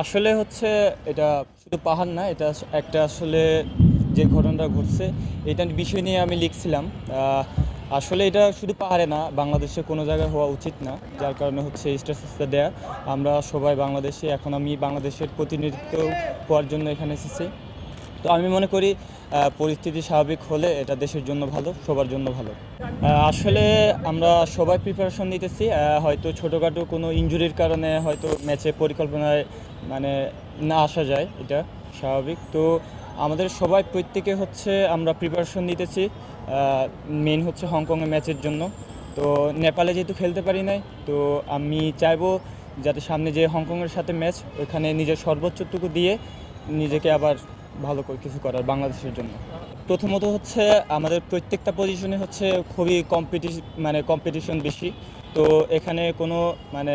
আসলে হচ্ছে এটা শুধু পাহাড় না, এটা একটা আসলে যে ঘটনাটা ঘটছে, এটা বিষয় নিয়ে আমি লিখছিলাম। আসলে এটা শুধু পাহাড়ে না, বাংলাদেশে কোনো জায়গায় হওয়া উচিত না। যার কারণে হচ্ছে স্ট্যাটাসটা দেয়া। আমরা সবাই বাংলাদেশে, এখন আমি বাংলাদেশের প্রতিনিধিত্ব হওয়ার জন্য এখানে এসেছি। তো আমি মনে করি পরিস্থিতি স্বাভাবিক হলে এটা দেশের জন্য ভালো, সবার জন্য ভালো। আসলে আমরা সবাই প্রিপারেশন নিতেছি হয়তো ছোটোখাটো কোনো ইনজুরির কারণে হয়তো ম্যাচে পরিকল্পনায় মানে না আসা যায়, এটা স্বাভাবিক। তো আমাদের সবাই প্রত্যেকে হচ্ছে আমরা প্রিপারেশন নিতেছি মেন হচ্ছে হংকংয়ের ম্যাচের জন্য। তো নেপালে যেহেতু খেলতে পারি নাই, তো আমি চাইব যাতে সামনে যে হংকংয়ের সাথে ম্যাচ ওখানে নিজের সর্বোচ্চটুকু দিয়ে নিজেকে আবার ভালো কিছু করার বাংলাদেশের জন্য। প্রথমত হচ্ছে আমাদের প্রত্যেকটা পজিশনে হচ্ছে খুবই কম্পিটিশন মানে কম্পিটিশন বেশি। তো এখানে কোনো মানে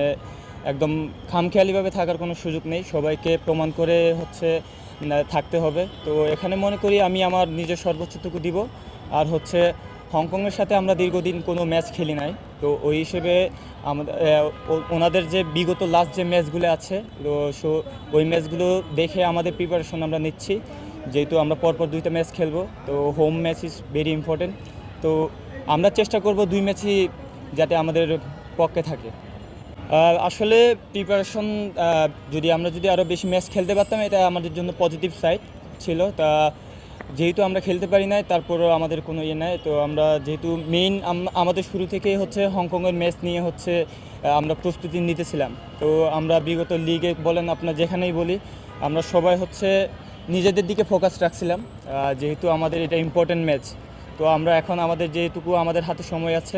একদম খামখেয়ালিভাবে থাকার কোনো সুযোগ নেই। সবাইকে প্রমাণ করে হচ্ছে থাকতে হবে। তো এখানে মনে করি আমি আমার নিজের সর্বোচ্চটুকু দিব। আর হচ্ছে, হংকংয়ের সাথে আমরা দীর্ঘদিন কোনো ম্যাচ খেলি নাই। তো ওই হিসেবে আমাদের ওনাদের যে বিগত লাস্ট যে ম্যাচগুলো আছে, তো সো, ওই ম্যাচগুলো দেখে আমাদের প্রিপারেশন আমরা নিচ্ছি। যেহেতু আমরা পরপর দুইটা ম্যাচ খেলব, তো home match is very important তো আমরা চেষ্টা করব দুই ম্যাচই যাতে আমাদের পক্ষে থাকে। আসলে প্রিপারেশন যদি আমরা যদি আরও বেশি ম্যাচ খেলতে পারতাম, এটা আমাদের জন্য পজিটিভ সাইড ছিল। তা যেহেতু আমরা খেলতে পারি নাই, তারপরও আমাদের কোনো ইয়ে নাই। তো আমরা যেহেতু মেইন আমাদের শুরু থেকেই হচ্ছে হংকংয়ের ম্যাচ নিয়ে হচ্ছে আমরা প্রস্তুতি নিতেছিলাম। তো আমরা বিগত লিগে বলেন আপনার যেখানেই বলি, আমরা সবাই হচ্ছে নিজেদের দিকে ফোকাস রাখছিলাম। যেহেতু আমাদের এটা ইম্পর্টেন্ট ম্যাচ তো আমরা এখন আমাদের যেটুকু আমাদের হাতে সময় আছে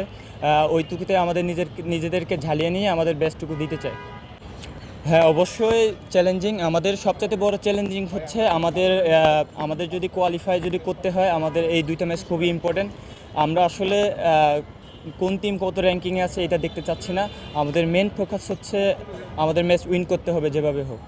ওইটুকুতে আমাদের নিজের, নিজেদেরকে ঝালিয়ে নিয়ে আমাদের বেস্টটুকু দিতে চাই। হ্যাঁ অবশ্যই চ্যালেঞ্জিং আমাদের সবচেয়ে বড় চ্যালেঞ্জিং হচ্ছে আমাদের আমাদের যদি কোয়ালিফাই যদি করতে হয়, আমাদের এই দুইটা ম্যাচ খুবই ইম্পর্টেন্ট আমরা আসলে কোন টিম কত র্যাঙ্কিংয়ে আছে এটা দেখতে চাচ্ছি না। আমাদের মেন ফোকাস হচ্ছে আমাদের ম্যাচ উইন করতে হবে যেভাবে হোক।